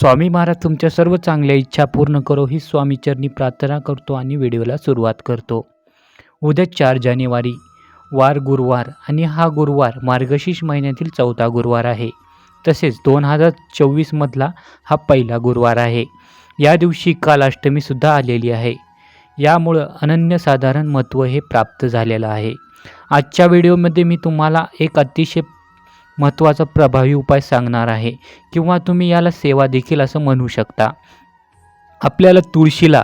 स्वामी महाराज तुमच्या सर्व चांगल्या इच्छा पूर्ण करो ही स्वामीचरणी प्रार्थना करतो आणि व्हिडिओला सुरुवात करतो. उद्या चार जानेवारी वार गुरुवार आणि हा गुरुवार मार्गशीर्ष महिन्यातील चौथा गुरुवार आहे. तसेच दोन हजार चोवीसमधला हा पहिला गुरुवार आहे. या दिवशी काल अष्टमीसुद्धा आलेली आहे. यामुळं अनन्यसाधारण महत्त्व हे प्राप्त झालेलं आहे. आजच्या व्हिडिओमध्ये मी तुम्हाला एक अतिशय महत्त्वाचा प्रभावी उपाय सांगणार आहे किंवा तुम्ही याला सेवा देखील असं म्हणू शकता. आपल्याला तुळशीला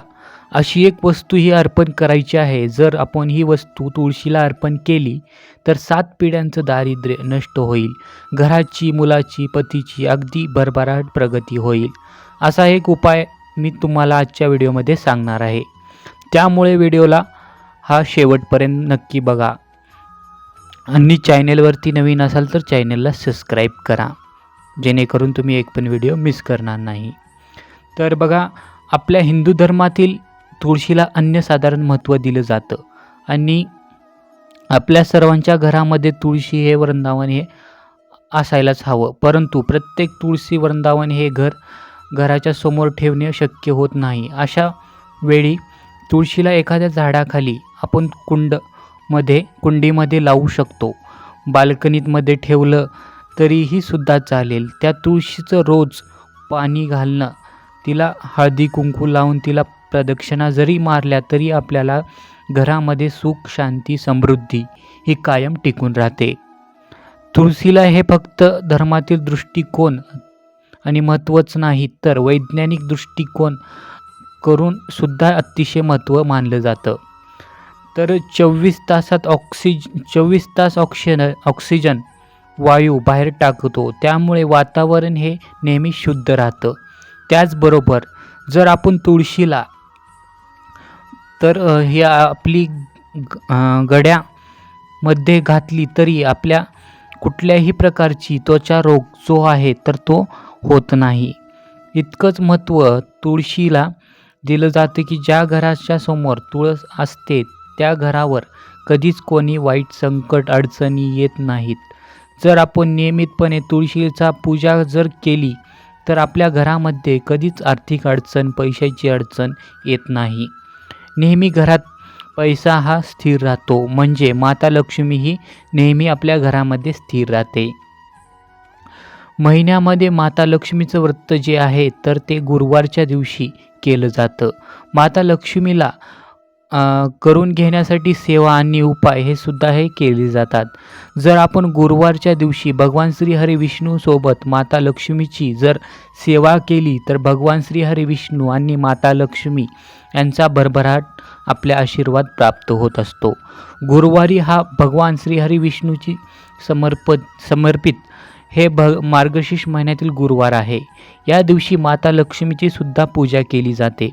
अशी एक वस्तू ही अर्पण करायची आहे. जर आपण ही वस्तू तुळशीला अर्पण केली तर सात पिढ्यांचं दारिद्र्य नष्ट होईल. घराची मुलाची पतीची अगदी भरभराट प्रगती होईल. असा एक उपाय मी तुम्हाला आजच्या व्हिडिओमध्ये सांगणार आहे. त्यामुळे व्हिडिओला हा शेवटपर्यंत नक्की बघा. आणि चॅनेलवरती नवीन असाल तर चॅनेलला सबस्क्राईब करा. जेणेकरून तुम्ही एक पण व्हिडिओ मिस करणार नाही. तर बघा आपल्या हिंदू धर्मातील तुळशीला अन्यसाधारण महत्त्व दिलं जातं. आणि आपल्या सर्वांच्या घरामध्ये तुळशी हे वृंदावन हे असायलाच हवं. परंतु प्रत्येक तुळशी वृंदावन हे घर घराच्या समोर ठेवणे शक्य होत नाही. अशा वेळी तुळशीला एखाद्या झाडाखाली आपण कुंड मध्ये कुंडीमध्ये लावू शकतो. बाल्कनीतमध्ये ठेवलं तरीही सुद्धा चालेल. त्या तुळशीचं रोज पाणी घालणं तिला हळदी कुंकू लावून तिला प्रदक्षिणा जरी मारल्या तरी आपल्याला घरामध्ये सुख शांती समृद्धी ही कायम टिकून राहते. तुळशीला हे फक्त धर्मातील दृष्टिकोन आणि महत्त्वच नाही तर वैज्ञानिक दृष्टिकोन करून सुद्धा अतिशय महत्त्व मानलं जातं. तर चोवीस तासात ऑक्सिज चोवीस तास ऑक्सिजन ऑक्सिजन वायू बाहेर टाकतो. त्यामुळे वातावरण हे नेहमी शुद्ध राहतं. त्याचबरोबर जर आपण तुळशीला तर ही आपली ग- गड्यामध्ये घातली तरी आपल्या कुठल्याही प्रकारची त्वचा रोग जो आहे तर तो होत नाही. इतकंच महत्त्व तुळशीला दिलं जातं की ज्या घराच्या समोर तुळस असते त्या घरावर कधीच कोणी वाईट संकट अडचणी येत नाहीत. जर आपण नियमितपणे तुळशीचा पूजा जर केली तर आपल्या घरामध्ये कधीच आर्थिक अडचण पैशाची अडचण येत नाही. नेहमी घरात पैसा हा स्थिर राहतो. म्हणजे माता लक्ष्मी ही नेहमी आपल्या घरामध्ये स्थिर राहते. महिन्यामध्ये माता लक्ष्मीचं व्रत जे आहे तर ते गुरुवारच्या दिवशी केलं जातं. माता लक्ष्मीला करून घेण्यासाठी सेवा आणि उपाय हे सुद्धा हे केले जातात. जर आपण गुरुवारच्या दिवशी भगवान श्री हरी विष्णूसोबत माता लक्ष्मीची जर सेवा केली तर भगवान श्री हरी विष्णू आणि माता लक्ष्मी यांचा भरभराट आपल्या आशीर्वाद प्राप्त होत असतो. गुरुवारी हा भगवान श्री हरी विष्णूची समर्प समर्पित हे भ मार्गशीर्ष महिन्यातील गुरुवार आहे. या दिवशी माता लक्ष्मीची सुद्धा पूजा केली जाते.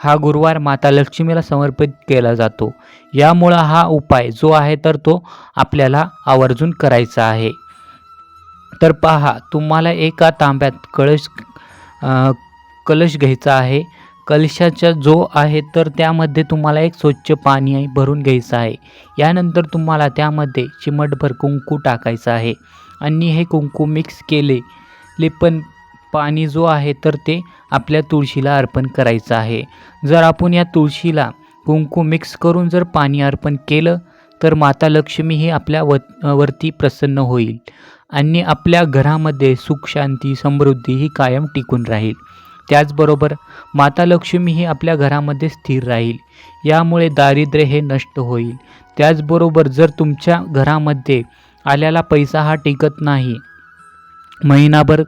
हा गुरुवार माता लक्ष्मीला समर्पित केला जातो. यामुळं हा उपाय जो आहे तर तो आपल्याला आवर्जून करायचा आहे. तर पहा तुम्हाला एका तांब्यात कळश कलश घ्यायचा आहे. कलशाचा जो आहे तर त्यामध्ये तुम्हाला एक स्वच्छ पाणी भरून घ्यायचं आहे. यानंतर तुम्हाला त्यामध्ये चिमटभर कुंकू टाकायचं आहे. आणि हे कुंकू मिक्स केले पण पाणी जो आहे तर ते आपल्या तुळशीला अर्पण करायचं आहे. जर आपण या तुळशीला कुंकू मिक्स करून जर पाणी अर्पण केलं तर माता लक्ष्मी ही आपल्या व वरती प्रसन्न होईल. आणि आपल्या घरामध्ये सुख शांती समृद्धी ही कायम टिकून राहील. त्याचबरोबर माता लक्ष्मी ही आपल्या घरामध्ये स्थिर राहील. यामुळे दारिद्र्य हे नष्ट होईल. त्याचबरोबर जर तुमच्या घरामध्ये आलेला पैसा हा टिकत नाही महिनाभर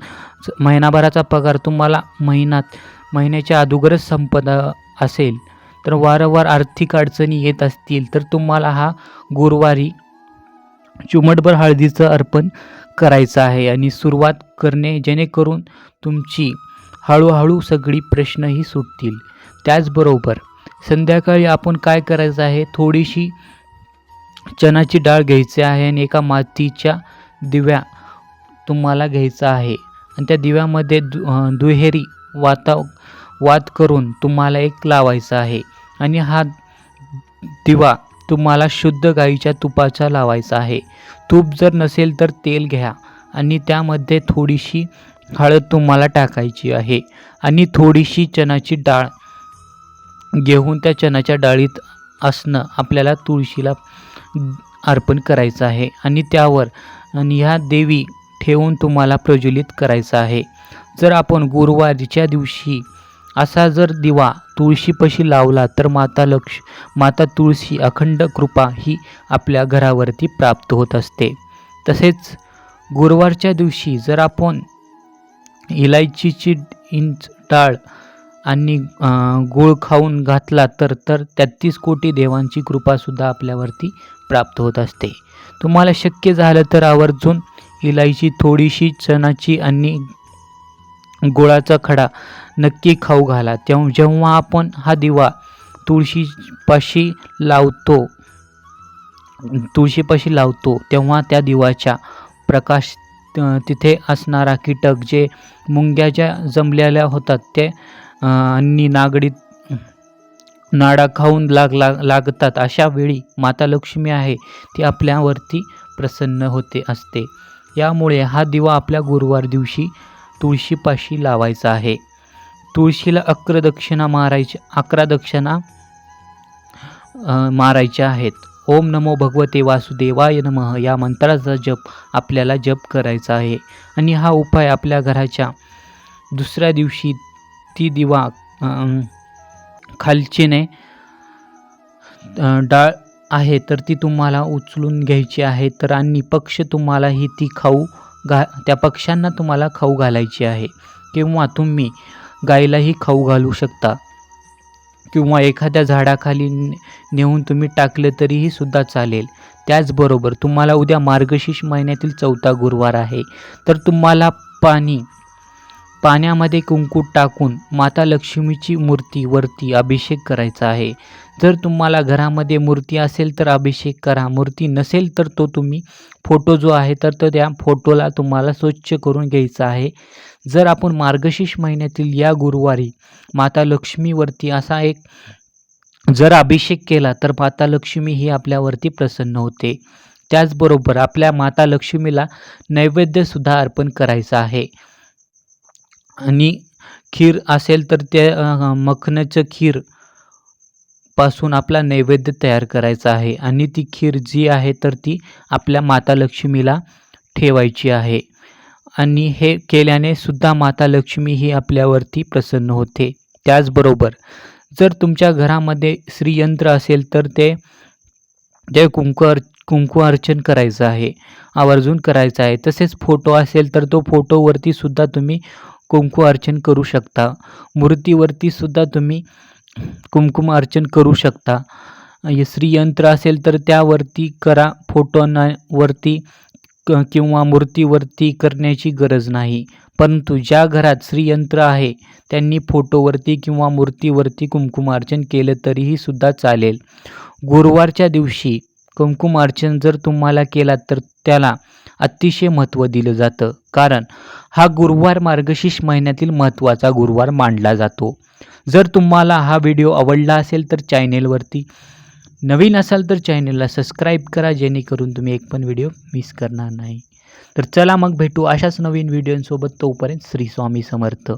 महिनाभराचा पगार तुम्हाला महिन्यात महिन्याच्या अगोदरच संपत असेल. तर वारंवार आर्थिक अडचणी येत असतील तर तुम्हाला हा गुरुवारी चुमटभर हळदीचं अर्पण करायचं आहे आणि सुरुवात करणे जेणेकरून तुमची हळूहळू सगळी प्रश्नही सुटतील. त्याचबरोबर संध्याकाळी आपण काय करायचं आहे? थोडीशी चणाची डाळ घ्यायची आहे आणि एका मातीच्या दिव्या तुम्हाला घ्यायचा आहे. आणि त्या दिव्यामध्ये दु दुहेरी वाता वात करून तुम्हाला एक लावायचा आहे. आणि हा दिवा तुम्हाला शुद्ध गाईच्या तुपाचा लावायचा आहे. तूप जर नसेल तर तेल घ्या. आणि त्यामध्ये थोडीशी हळद तुम्हाला टाकायची आहे. आणि थोडीशी चणाची डाळ घेऊन त्या चणाच्या डाळीत असणं आपल्याला तुळशीला अर्पण करायचं आहे. आणि त्यावर आणि ह्या देवी ठेवून तुम्हाला प्रज्वलित करायचं आहे. जर आपण गुरुवारीच्या दिवशी असा जर दिवा तुळशीपाशी लावला तर माता लक्ष माता तुळशी अखंड कृपा ही आपल्या घरावरती प्राप्त होत असते. तसेच गुरुवारच्या दिवशी जर आपण इलायचीची इंच डाळ आणि गूळ खाऊन घातला तर तर तेहतीस कोटी देवांची कृपासुद्धा आपल्यावरती प्राप्त होत असते. तुम्हाला शक्य झालं तर आवर्जून इलायची थोडीशी चणाची आणि गुळाचा खडा नक्की खाऊ घाला. तेव्हा जेव्हा आपण हा दिवा तुळशीपाशी लावतो तुळशीपाशी लावतो तेव्हा त्या दिवाच्या प्रकाश तिथे असणारा कीटक जे मुंग्या ज्या जमलेल्या होतात ते आणि नागडीत नाडा खाऊन लाग लाग लागतात. अशा वेळी माता लक्ष्मी आहे ती आपल्यावरती प्रसन्न होते असते. यामुळे हा दिवा आपल्या गुरुवार दिवशी तुळशीपाशी लावायचा आहे. तुळशीला अक्र दक्षिणा मारायची अकरा दक्षिणा मारायच्या आहेत. ओम नमो भगवते वासुदेवाय नमः. या मंत्राचा जप आपल्याला जप करायचा आहे. आणि हा उपाय आपल्या घराच्या दुसऱ्या दिवशी ती दिवा खालचीने डाळ आहे तर ती तुम्हाला उचलून घ्यायची आहे तर आणि पक्ष तुम्हाला ही ती खाऊ घा त्या पक्ष्यांना तुम्हाला खाऊ घालायची आहे. किंवा तुम्ही गाईलाही खाऊ घालू शकता. किंवा एखाद्या झाडाखाली ने- नेऊन तुम्ही टाकले तरीही सुद्धा चालेल. त्याचबरोबर तुम्हाला उद्या मार्गशीर्ष महिन्यातील चौथा गुरुवार आहे. तर तुम्हाला पाणी पाण्यामध्ये कुंकू टाकून माता लक्ष्मीची मूर्ती वरती अभिषेक करायचा आहे. जर तुम्हाला घरामध्ये मूर्ती असेल तर अभिषेक करा. मूर्ती नसेल तर तो तुम्ही फोटो जो आहे तर तो त्या फोटोला तुम्हाला स्वच्छ करून घ्यायचा आहे. जर आपण मार्गशीर्ष महिन्यातील या गुरुवारी माता लक्ष्मीवरती असा एक जर अभिषेक केला तर माता लक्ष्मी ही आपल्यावरती प्रसन्न होते. त्याचबरोबर आपल्या माता लक्ष्मीला नैवेद्यसुद्धा अर्पण करायचं आहे. आणि खीर असेल तर ते मखनाचं खीर पासून आपला नैवेद्य तयार करायचा आहे आणि ती खीर जी आहे तर ती आपल्या माता लक्ष्मीला ठेवायची आहे. आणि हे केल्याने सुद्धा माता लक्ष्मी ही आपल्यावरती प्रसन्न होते. त्याचबरोबर जर तुमच्या घरामध्ये श्रीयंत्र असेल तर ते ते कुंकू अर् कुंकू अर्चन करायचं आहे आवर्जून करायचं आहे. तसेच फोटो असेल तर तो फोटोवरती सुद्धा तुम्ही कुंकू अर्चन करू शकता. मूर्तीवरती सुद्धा तुम्ही कुमकुम अर्चन करू शकता. श्रीयंत्र असेल तर त्यावरती करा फोटोनावरती क किंवा मूर्तीवरती करण्याची गरज नाही. परंतु ज्या घरात श्रीयंत्र आहे त्यांनी फोटोवरती किंवा मूर्तीवरती कुंकुमार्चन केलं तरीही सुद्धा चालेल. गुरुवारच्या दिवशी कुंकुमार्चन जर तुम्हाला केला तर त्याला अतिशय महत्त्व दिलं जातं. कारण हा गुरुवार मार्गशीर्ष महिन्यातील महत्त्वाचा गुरुवार मानला जातो. जर तुम्हाला हा व्हिडिओ आवडला असेल तर चॅनेलवरती नवीन असाल तर चॅनेलला सबस्क्राईब करा जेणेकरून तुम्ही एक पण व्हिडिओ मिस करणार नाही. तर चला मग भेटू अशाच नवीन व्हिडिओंसोबत तोपर्यंत श्री स्वामी समर्थ.